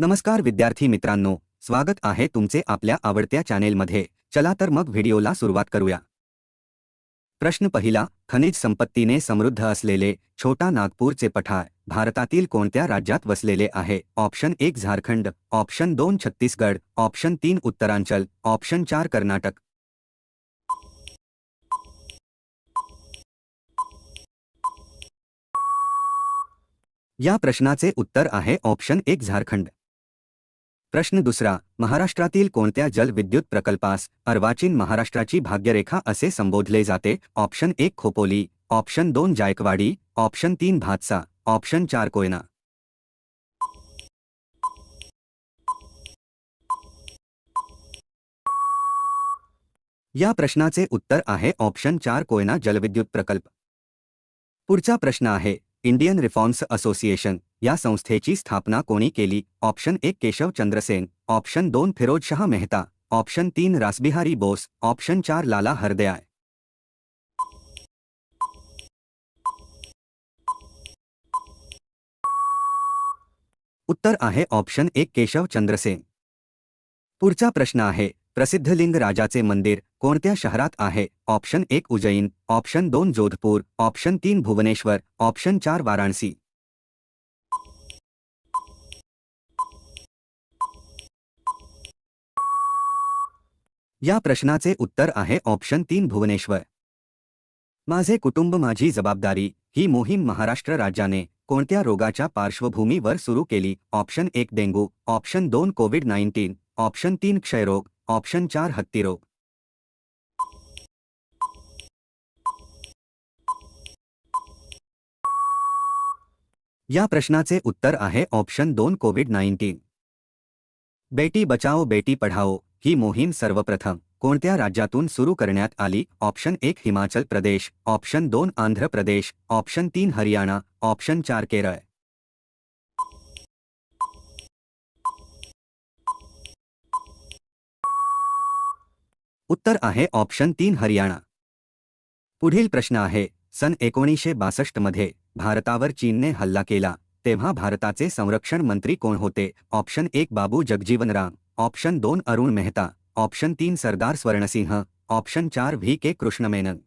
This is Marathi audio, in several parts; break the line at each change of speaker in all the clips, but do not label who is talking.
नमस्कार विद्यार्थी मित्रांनो स्वागत आहे तुमचे आपल्या आवडत्या चॅनेलमध्ये. चला तर मग व्हिडिओला सुरुवात करूया. प्रश्न पहिला खनिज संपत्तीने समृद्ध असलेले छोटा नागपूरचे पठार भारतातील कोणत्या राज्यात वसलेले आहे? ऑप्शन एक झारखंड ऑप्शन दोन छत्तीसगड ऑप्शन तीन उत्तरांचल ऑप्शन चार कर्नाटक. या प्रश्नाचे उत्तर आहे ऑप्शन एक झारखंड. प्रश्न दुसरा, महाराष्ट्रातील कोणत्या जलविद्युत प्रकल्पास अर्वाचीन महाराष्ट्राची भाग्यरेखा असे संबोधले जाते? ऑप्शन एक, खोपोली. ऑप्शन दोन, जायकवाडी. ऑप्शन तीन, भातसा. ऑप्शन चार, कोयना. या प्रश्नाचे उत्तर आहे ऑप्शन चार, कोयना जलविद्युत प्रकल्प. पुढचा प्रश्न आहे, इंडियन रिफॉर्म्स असोसिएशन. या संस्थेची स्थापना कोणी केली? ऑप्शन एक केशव चंद्रसेन. ऑप्शन दोन फिरोजशाह मेहता. ऑप्शन तीन, रासबिहारी बोस. ऑप्शन चार, लाला हरदयाय उत्तर आहे, ऑप्शन एक केशव चंद्रसेन. पुढचा प्रश्न आहे प्रसिद्ध लिंग राजाचे मंदिर कोणत्या शहरात आहे? ऑप्शन एक, उज्जैन. ऑप्शन दोन, जोधपूर. ऑप्शन तीन, भुवनेश्वर. ऑप्शन चार, वाराणसी. या प्रश्नाचे उत्तर आहे ऑप्शन तीन भुवनेश्वर. माझे कुटुंब माझी जबाबदारी ही मोहीम महाराष्ट्र राज्याने कोणत्या रोगाच्या पार्श्वभूमीवर सुरू केली? ऑप्शन एक डेंगू ऑप्शन दोन कोविड नाईन्टीन ऑप्शन तीन क्षयरोग ऑप्शन चार हत्तीरोग. या प्रश्नाचे उत्तर आहे ऑप्शन दोन कोविड नाईन्टीन. बेटी बचाओ बेटी पढाओ ही मोहीम सर्वप्रथम कोणत्या राज्यातून सुरू करण्यात आली? ऑप्शन एक हिमाचल प्रदेश, ऑप्शन दोन आंध्र प्रदेश, ऑप्शन तीन हरियाणा, ऑप्शन चार केरळ. उत्तर आहे ऑप्शन तीन हरियाणा. पुढील प्रश्न आहे, सन एकोणीसशे बासष्टमध्ये भारतावर चीनने हल्ला केला, तेव्हा भारताचे संरक्षण मंत्री कोण होते? ऑप्शन एक बाबू जगजीवन राम. ऑप्शन दोन अरुण मेहता, ऑप्शन तीन सरदार स्वर्णसिंह, ऑप्शन चार व्ही के कृष्ण मेनन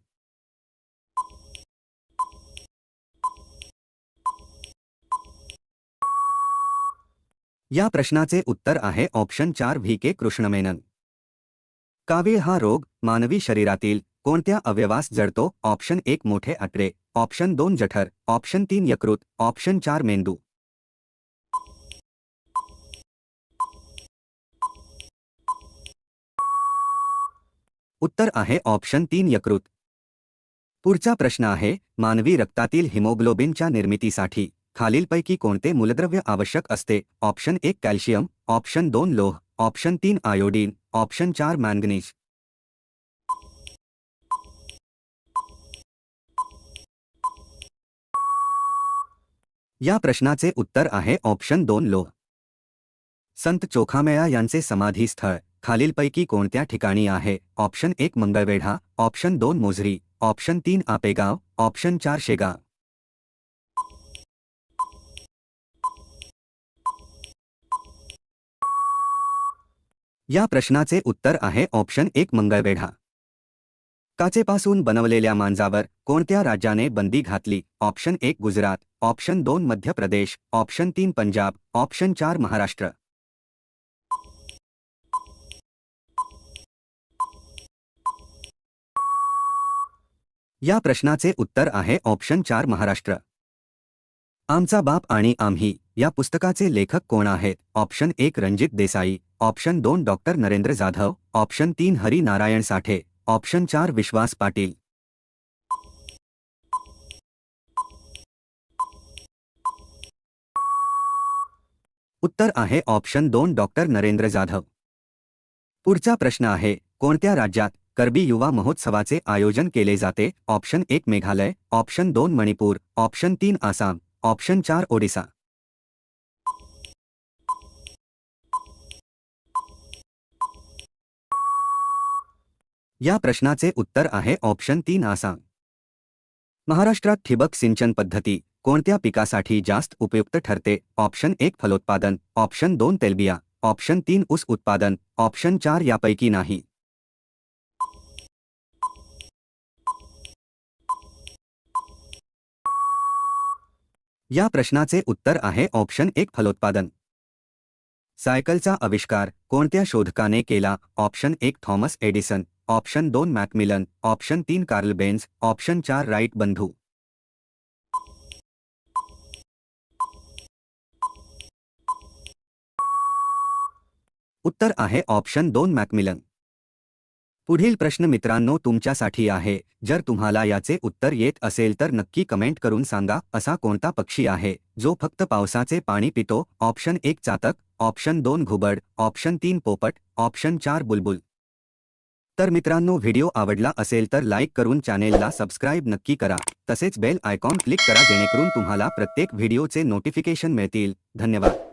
या प्रश्नाचे उत्तर आहे ऑप्शन चार व्ही के कृष्णमेनन. कावीळ हा रोग मानवी शरीरातील कोणत्या अवयवास जडतो? ऑप्शन एक मोठे अटरे, ऑप्शन दोन जठर, ऑप्शन तीन यकृत, ऑप्शन चार मेंदू. उत्तर आहे ऑप्शन तीन यकृत. पुढचा प्रश्न आहे, मानवी रक्तातील हिमोग्लोबिनच्या निर्मितीसाठी खालीलपैकी कोणते मूलद्रव्य आवश्यक असते? ऑप्शन एक कॅल्शियम, ऑप्शन दोन लोह, ऑप्शन तीन आयोडीन, ऑप्शन चार मॅंगनीज. या प्रश्नाचे उत्तर आहे ऑप्शन दोन लोह. संत चोखामेळा यांचे समाधी खालीलपैकी कोणत्या ठिकाणी आहे? ऑप्शन एक मंगळवेढा ऑप्शन दोन मोझरी ऑप्शन तीन आपेगाव ऑप्शन चार शेगाव. या प्रश्नाचे उत्तर आहे ऑप्शन एक मंगळवेढा. काचेपासून बनवलेल्या मांजावर कोणत्या राज्याने बंदी घातली? ऑप्शन एक गुजरात ऑप्शन दोन मध्य प्रदेश ऑप्शन तीन पंजाब ऑप्शन चार महाराष्ट्र. या प्रश्नाचे उत्तर आहे ऑप्शन चार महाराष्ट्र. आमचा बाप आणि आम्ही या पुस्तकाचे लेखक कोण आहेत? ऑप्शन एक रणजित देसाई ऑप्शन दोन डॉक्टर नरेंद्र जाधव ऑप्शन तीन हरी नारायण साठे ऑप्शन चार विश्वास पाटील. उत्तर आहे ऑप्शन दोन डॉक्टर नरेंद्र जाधव. पुढचा प्रश्न आहे कोणत्या राज्यात करबी युवा महोत्सवाचे आयोजन केले जाते. ऑप्शन एक मेघालय ऑप्शन दोन मणिपूर ऑप्शन तीन आसाम ऑप्शन चार ओडिसा. या प्रश्नाचे उत्तर आहे ऑप्शन तीन आसाम. महाराष्ट्रात ठिबक सिंचन पद्धती कोणत्या पिकासाठी जास्त उपयुक्त ठरते? ऑप्शन एक फलोत्पादन ऑप्शन दोन तेलबिया ऑप्शन तीन ऊस उत्पादन ऑप्शन चार यापैकी नाही. या प्रश्नाचे उत्तर आहे ऑप्शन एक फलोत्पादन. सायकलचा आविष्कार कोणत्या शोधकाने केला? ऑप्शन एक थॉमस एडिसन, ऑप्शन दोन मॅकमिलन, ऑप्शन तीन कार्ल बेन्स ऑप्शन चार राईट बंधू. उत्तर आहे ऑप्शन दोन मॅकमिलन. पुढील प्रश्न मित्रांनो तुमच्यासाठी आहे. जर तुम्हाला याचे उत्तर येत असेल तर नक्की कमेंट करून सांगा असा कोणता पक्षी आहे? जो फक्त पावसाचे पाणी पितो. ऑप्शन एक चातक ऑप्शन दोन घुबड ऑप्शन तीन पोपट ऑप्शन चार बुलबुल. तर मित्रांनो व्हिडिओ आवडला असेल तर लाईक करून चॅनेलला सबस्क्राईब नक्की करा. तसेच बेल आयकॉन क्लिक करा जेणेकरून तुम्हाला प्रत्येक व्हिडिओचे नोटिफिकेशन मिळतील. धन्यवाद.